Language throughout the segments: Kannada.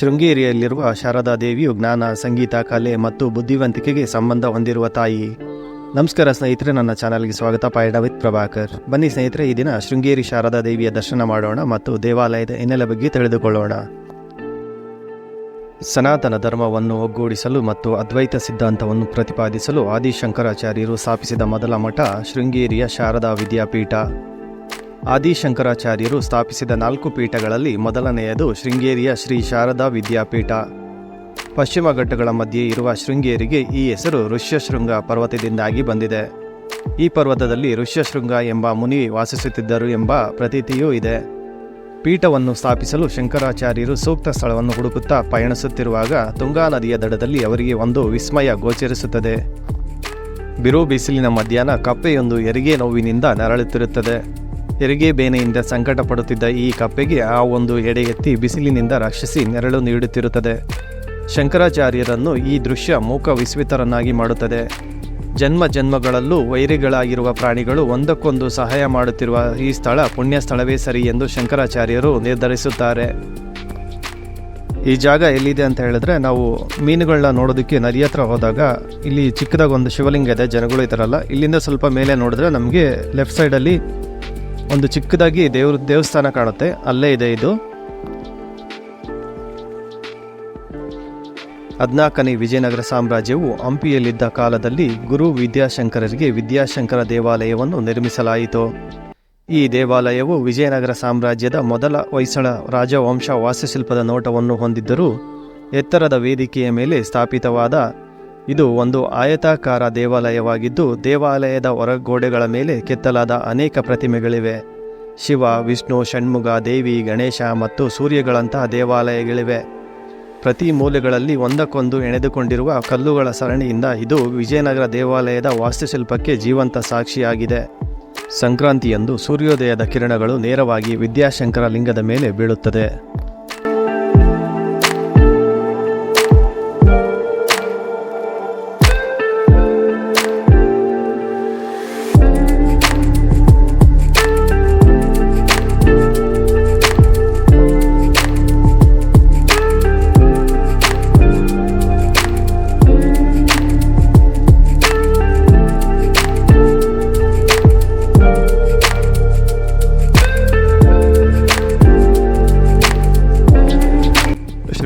ಶೃಂಗೇರಿಯಲ್ಲಿರುವ ಶಾರದಾ ದೇವಿಯು ಜ್ಞಾನ, ಸಂಗೀತ, ಕಲೆ ಮತ್ತು ಬುದ್ಧಿವಂತಿಕೆಗೆ ಸಂಬಂಧ ಹೊಂದಿರುವ ತಾಯಿ. ನಮಸ್ಕಾರ ಸ್ನೇಹಿತರೆ, ನನ್ನ ಚಾನಲ್ಗೆ ಸ್ವಾಗತ. ಪಾಯಡವಿತ್ ಪ್ರಭಾಕರ್. ಬನ್ನಿ ಸ್ನೇಹಿತರೆ, ಈ ದಿನ ಶೃಂಗೇರಿ ಶಾರದಾ ದೇವಿಯ ದರ್ಶನ ಮಾಡೋಣ ಮತ್ತು ದೇವಾಲಯದ ಹಿನ್ನೆಲೆ ಬಗ್ಗೆ ತಿಳಿದುಕೊಳ್ಳೋಣ. ಸನಾತನ ಧರ್ಮವನ್ನು ಒಗ್ಗೂಡಿಸಲು ಮತ್ತು ಅದ್ವೈತ ಸಿದ್ಧಾಂತವನ್ನು ಪ್ರತಿಪಾದಿಸಲು ಆದಿಶಂಕರಾಚಾರ್ಯರು ಸ್ಥಾಪಿಸಿದ ಮೊದಲ ಮಠ ಶೃಂಗೇರಿಯ ಶಾರದಾ ವಿದ್ಯಾಪೀಠ. ಆದಿಶಂಕರಾಚಾರ್ಯರು ಸ್ಥಾಪಿಸಿದ ನಾಲ್ಕು ಪೀಠಗಳಲ್ಲಿ ಮೊದಲನೆಯದು ಶೃಂಗೇರಿಯ ಶ್ರೀ ಶಾರದಾ ವಿದ್ಯಾಪೀಠ. ಪಶ್ಚಿಮ ಘಟ್ಟಗಳ ಮಧ್ಯೆ ಇರುವ ಶೃಂಗೇರಿಗೆ ಈ ಹೆಸರು ಋಷ್ಯಶೃಂಗ ಪರ್ವತದಿಂದಾಗಿ ಬಂದಿದೆ. ಈ ಪರ್ವತದಲ್ಲಿ ಋಷ್ಯಶೃಂಗ ಎಂಬ ಮುನಿ ವಾಸಿಸುತ್ತಿದ್ದರು ಎಂಬ ಪ್ರತೀತಿಯೂ ಇದೆ. ಪೀಠವನ್ನು ಸ್ಥಾಪಿಸಲು ಶಂಕರಾಚಾರ್ಯರು ಸೂಕ್ತ ಸ್ಥಳವನ್ನು ಹುಡುಕುತ್ತಾ ಪಯಣಿಸುತ್ತಿರುವಾಗ ತುಂಗಾ ನದಿಯ ದಡದಲ್ಲಿ ಅವರಿಗೆ ಒಂದು ವಿಸ್ಮಯ ಗೋಚರಿಸುತ್ತದೆ. ಬಿರು ಬಿಸಿಲಿನ ಮಧ್ಯಾಹ್ನ ಕಪ್ಪೆಯೊಂದು ಎರಿಗೆ ನೋವಿನಿಂದ ನರಳುತ್ತಿರುತ್ತದೆ. ಹೆರಿಗೆ ಬೇನೆಯಿಂದ ಸಂಕಟ ಪಡುತ್ತಿದ್ದ ಈ ಕಪ್ಪೆಗೆ ಆ ಒಂದು ಎಡೆ ಎತ್ತಿ ಬಿಸಿಲಿನಿಂದ ರಕ್ಷಿಸಿ ನೆರಳು ನೀಡುತ್ತಿರುತ್ತದೆ. ಶಂಕರಾಚಾರ್ಯರನ್ನು ಈ ದೃಶ್ಯ ಮೂಕ ವಿಸ್ಮಿತರನ್ನಾಗಿ ಮಾಡುತ್ತದೆ. ಜನ್ಮ ಜನ್ಮಗಳಲ್ಲೂ ವೈರಿಗಳಾಗಿರುವ ಪ್ರಾಣಿಗಳು ಒಂದಕ್ಕೊಂದು ಸಹಾಯ ಮಾಡುತ್ತಿರುವ ಈ ಸ್ಥಳ ಪುಣ್ಯ ಸ್ಥಳವೇ ಸರಿ ಎಂದು ಶಂಕರಾಚಾರ್ಯರು ನಿರ್ಧರಿಸುತ್ತಾರೆ. ಈ ಜಾಗ ಎಲ್ಲಿದೆ ಅಂತ ಹೇಳಿದ್ರೆ ನಾವು ಮೀನುಗಳನ್ನ ನೋಡೋದಕ್ಕೆ ನದಿ ಹತ್ರ ಹೋದಾಗ ಇಲ್ಲಿ ಚಿಕ್ಕದಾಗ ಒಂದು ಶಿವಲಿಂಗ ಇದೆ, ಜನಗಳು ಇದರಲ್ಲ ಇಲ್ಲಿಂದ ಸ್ವಲ್ಪ ಮೇಲೆ ನೋಡಿದ್ರೆ ನಮಗೆ ಲೆಫ್ಟ್ ಸೈಡಲ್ಲಿ ಒಂದು ಚಿಕ್ಕದಾಗಿ ದೇವ್ರ ದೇವಸ್ಥಾನ ಕಾಣುತ್ತೆ. ಅಲ್ಲೇ ಇದೆ ಇದು. ಹದಿನಾಲ್ಕನೇ ವಿಜಯನಗರ ಸಾಮ್ರಾಜ್ಯವು ಹಂಪಿಯಲ್ಲಿದ್ದ ಕಾಲದಲ್ಲಿ ಗುರು ವಿದ್ಯಾಶಂಕರರಿಗೆ ವಿದ್ಯಾಶಂಕರ ದೇವಾಲಯವನ್ನು ನಿರ್ಮಿಸಲಾಯಿತು. ಈ ದೇವಾಲಯವು ವಿಜಯನಗರ ಸಾಮ್ರಾಜ್ಯದ ಮೊದಲ ಹೊಯ್ಸಳ ರಾಜವಂಶ ವಾಸ್ತುಶಿಲ್ಪದ ನೋಟವನ್ನು ಹೊಂದಿದ್ದರೂ ಎತ್ತರದ ವೇದಿಕೆಯ ಮೇಲೆ ಸ್ಥಾಪಿತವಾದ ಇದು ಒಂದು ಆಯತಾಕಾರ ದೇವಾಲಯವಾಗಿದ್ದು ದೇವಾಲಯದ ಹೊರಗೋಡೆಗಳ ಮೇಲೆ ಕೆತ್ತಲಾದ ಅನೇಕ ಪ್ರತಿಮೆಗಳಿವೆ. ಶಿವ, ವಿಷ್ಣು ಷಣ್ಮುಗ ದೇವಿ, ಗಣೇಶ ಮತ್ತು ಸೂರ್ಯಗಳಂತಹ ದೇವಾಲಯಗಳಿವೆ. ಪ್ರತಿ ಮೂಲೆಗಳಲ್ಲಿ ಒಂದಕ್ಕೊಂದು ಎಣೆದುಕೊಂಡಿರುವ ಕಲ್ಲುಗಳ ಸರಣಿಯಿಂದ ಇದು ವಿಜಯನಗರ ದೇವಾಲಯದ ವಾಸ್ತುಶಿಲ್ಪಕ್ಕೆ ಜೀವಂತ ಸಾಕ್ಷಿಯಾಗಿದೆ. ಸಂಕ್ರಾಂತಿಯಂದು ಸೂರ್ಯೋದಯದ ಕಿರಣಗಳು ನೇರವಾಗಿ ವಿದ್ಯಾಶಂಕರ ಲಿಂಗದ ಮೇಲೆ ಬೀಳುತ್ತದೆ.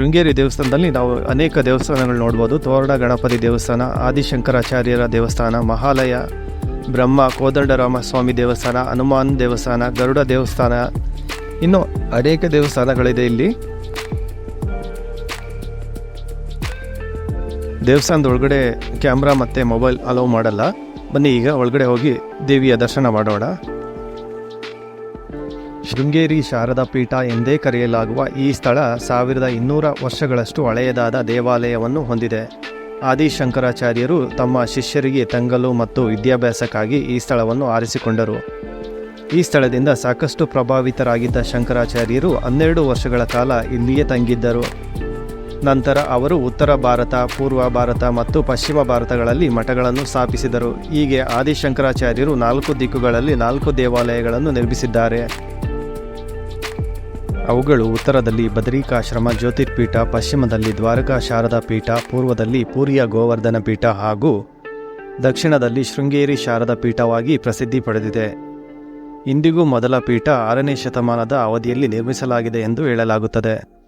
ಶೃಂಗೇರಿ ದೇವಸ್ಥಾನದಲ್ಲಿ ನಾವು ಅನೇಕ ದೇವಸ್ಥಾನಗಳು ನೋಡ್ಬೋದು. ತೋರಣ ಗಣಪತಿ ದೇವಸ್ಥಾನ, ಆದಿಶಂಕರಾಚಾರ್ಯರ ದೇವಸ್ಥಾನ, ಮಹಾಲಯ, ಬ್ರಹ್ಮ, ಕೋದಂಡರಾಮ ಸ್ವಾಮಿ ದೇವಸ್ಥಾನ, ಹನುಮಾನ್ ದೇವಸ್ಥಾನ, ಗರುಡ ದೇವಸ್ಥಾನ. ಇನ್ನೂ ಅನೇಕ ದೇವಸ್ಥಾನಗಳಿದೆ ಇಲ್ಲಿ. ದೇವಸ್ಥಾನದ ಒಳಗಡೆ ಕ್ಯಾಮ್ರಾ ಮತ್ತು ಮೊಬೈಲ್ ಅಲೋ ಮಾಡಲ್ಲ. ಬನ್ನಿ ಈಗ ಒಳಗಡೆ ಹೋಗಿ ದೇವಿಯ ದರ್ಶನ ಮಾಡೋಣ. ಶೃಂಗೇರಿ ಶಾರದಾ ಪೀಠ ಎಂದೇ ಕರೆಯಲಾಗುವ ಈ ಸ್ಥಳ ಸಾವಿರದ ಇನ್ನೂರ ವರ್ಷಗಳಷ್ಟು ಹಳೆಯದಾದ ದೇವಾಲಯವನ್ನು ಹೊಂದಿದೆ. ಆದಿಶಂಕರಾಚಾರ್ಯರು ತಮ್ಮ ಶಿಷ್ಯರಿಗೆ ತಂಗಲು ಮತ್ತು ವಿದ್ಯಾಭ್ಯಾಸಕ್ಕಾಗಿ ಈ ಸ್ಥಳವನ್ನು ಆರಿಸಿಕೊಂಡರು. ಈ ಸ್ಥಳದಿಂದ ಸಾಕಷ್ಟು ಪ್ರಭಾವಿತರಾಗಿದ್ದ ಶಂಕರಾಚಾರ್ಯರು ಹನ್ನೆರಡು ವರ್ಷಗಳ ಕಾಲ ಇಲ್ಲಿಯೇ ತಂಗಿದ್ದರು. ನಂತರ ಅವರು ಉತ್ತರ ಭಾರತ, ಪೂರ್ವ ಭಾರತ ಮತ್ತು ಪಶ್ಚಿಮ ಭಾರತಗಳಲ್ಲಿ ಮಠಗಳನ್ನು ಸ್ಥಾಪಿಸಿದರು. ಹೀಗೆ ಆದಿಶಂಕರಾಚಾರ್ಯರು ನಾಲ್ಕು ದಿಕ್ಕುಗಳಲ್ಲಿ ನಾಲ್ಕು ದೇವಾಲಯಗಳನ್ನು ನಿರ್ಮಿಸಿದ್ದಾರೆ. ಅವುಗಳು ಉತ್ತರದಲ್ಲಿ ಬದರಿಕಾಶ್ರಮ, ಜ್ಯೋತಿರ್ಪೀಠ, ಪಶ್ಚಿಮದಲ್ಲಿ ದ್ವಾರಕಾ ಶಾರದಾ ಪೀಠ, ಪೂರ್ವದಲ್ಲಿ ಪೂರಿಯ ಗೋವರ್ಧನ ಪೀಠ ಹಾಗೂ ದಕ್ಷಿಣದಲ್ಲಿ ಶೃಂಗೇರಿ ಶಾರದಾ ಪೀಠವಾಗಿ ಪ್ರಸಿದ್ಧಿ ಪಡೆದಿದೆ. ಇಂದಿಗೂ ಮೊದಲ ಪೀಠ ಆರನೇ ಶತಮಾನದ ಅವಧಿಯಲ್ಲಿ ನಿರ್ಮಿಸಲಾಗಿದೆ ಎಂದು ಹೇಳಲಾಗುತ್ತದೆ.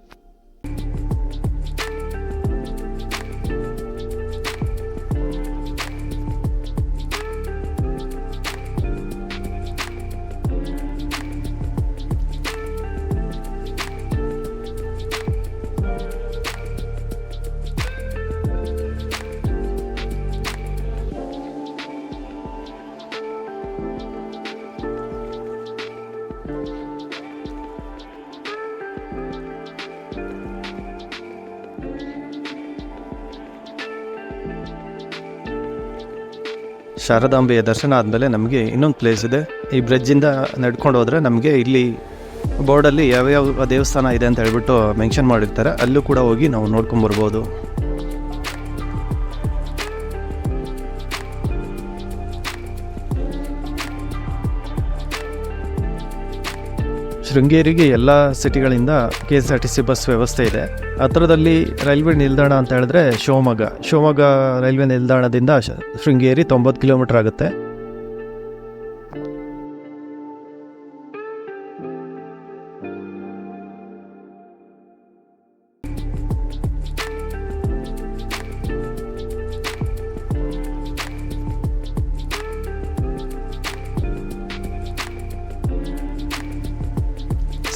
ಶಾರದಾಂಬೆಯ ದರ್ಶನ ಆದಮೇಲೆ ನಮಗೆ ಇನ್ನೊಂದು ಪ್ಲೇಸ್ ಇದೆ. ಈ ಬ್ರಿಡ್ಜಿಂದ ನಡ್ಕೊಂಡು ಹೋದರೆ ನಮಗೆ ಇಲ್ಲಿ ಬೋರ್ಡಲ್ಲಿ ಯಾವ್ಯಾವ ದೇವಸ್ಥಾನ ಇದೆ ಅಂತ ಹೇಳ್ಬಿಟ್ಟು ಮೆನ್ಷನ್ ಮಾಡಿರ್ತಾರೆ. ಅಲ್ಲೂ ಕೂಡ ಹೋಗಿ ನಾವು ನೋಡ್ಕೊಂಬರ್ಬೋದು ಶೃಂಗೇರಿಗೆ ಎಲ್ಲ ಸಿಟಿಗಳಿಂದ K S R T C bus ವ್ಯವಸ್ಥೆ ಇದೆ. ಹತ್ರದಲ್ಲಿ ರೈಲ್ವೆ ನಿಲ್ದಾಣ ಅಂತ ಹೇಳಿದ್ರೆ ಶಿವಮೊಗ್ಗ. ಶಿವಮೊಗ್ಗ ರೈಲ್ವೆ ನಿಲ್ದಾಣದಿಂದ ಶೃಂಗೇರಿ ತೊಂಬತ್ತು ಕಿಲೋಮೀಟರ್ ಆಗುತ್ತೆ.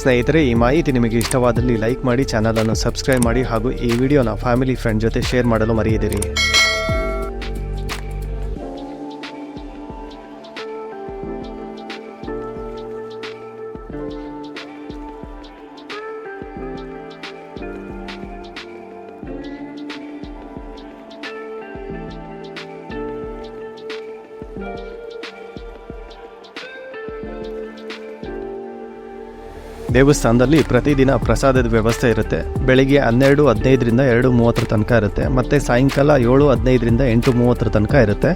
ಸ್ನೇಹಿತರೆ, ಈ ಮಾಹಿತಿ ನಿಮಗೆ ಇಷ್ಟವಾದಲ್ಲಿ ಲೈಕ್ ಮಾಡಿ, ಚಾನಲನ್ನು ಸಬ್ಸ್ಕ್ರೈಬ್ ಮಾಡಿ ಹಾಗೂ ಈ ವಿಡಿಯೋನ ಫ್ಯಾಮಿಲಿ ಫ್ರೆಂಡ್ ಜೊತೆ ಶೇರ್ ಮಾಡಲು ಮರೆಯದಿರಿ. ದೇವಸ್ಥಾನದಲ್ಲಿ ಪ್ರತಿದಿನ ಪ್ರಸಾದದ ವ್ಯವಸ್ಥೆ ಇರುತ್ತೆ. ಬೆಳಿಗ್ಗೆ ಹನ್ನೆರಡು, ಹದಿನೈದರಿಂದ ಎರಡು ಮೂವತ್ತರ ತನಕ ಇರುತ್ತೆ. ಮತ್ತು ಸಾಯಂಕಾಲ ಏಳು, ಹದಿನೈದರಿಂದ ಎಂಟು ಮೂವತ್ತರ ತನಕ ಇರುತ್ತೆ.